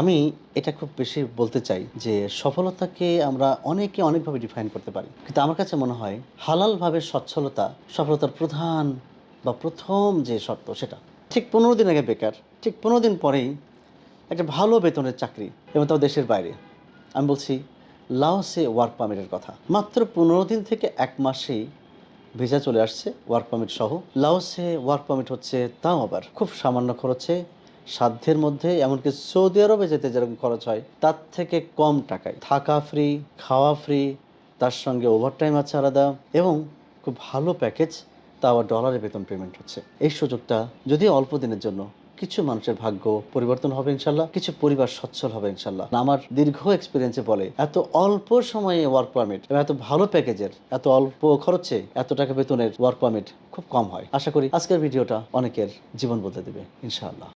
আমি এটা খুব বেশি বলতে চাই যে সফলতাকে আমরা অনেকে অনেকভাবে ডিফাইন করতে পারি। কিন্তু আমার কাছে মনে হয় হালালভাবে সচ্ছলতা সফলতার প্রধান বা প্রথম যে শর্ত সেটা। ঠিক পনেরো দিন আগে বেকার, ঠিক পনেরো দিন পরেই একটা ভালো বেতনের চাকরি এবং তাও দেশের বাইরে। আমি বলছি, লাওসে ওয়ার্ক পারমিটের কথা। মাত্র পনেরো দিন থেকে এক মাসেই ভিসা চলে আসছে ওয়ার্ক পারমিট সহ। লাওসে ওয়ার্ক পারমিট হচ্ছে তাও আবার খুব সামান্য খরচে সাধ্যের মধ্যে, এমনকি সৌদি আরবে যেতে যেরকম খরচ হয়, তার থেকে কম টাকায়। থাকা ফ্রি খাওয়া ফ্রি তার সঙ্গে ওভারটাইম আছে আলাদা এবং খুব ভালো প্যাকেজ তা আবার ডলারে বেতন পেমেন্ট হচ্ছে। এই সুযোগটা যদি অল্প দিনের জন্য কিছু মানুষের ভাগ্য পরিবর্তন হবে ইনশাল্লাহ, কিছু পরিবার সচ্ছল হবে ইনশাল্লাহ। আমার দীর্ঘ এক্সপিরিয়েন্সে বলে, এত অল্প সময়ে ওয়ার্ক পারমিট এবং এত ভালো প্যাকেজের এত অল্প খরচে এত টাকা বেতনের ওয়ার্ক পারমিট খুব কম হয়। আশা করি আজকের ভিডিওটা অনেকের জীবন বদলে দেবে ইনশাআল্লাহ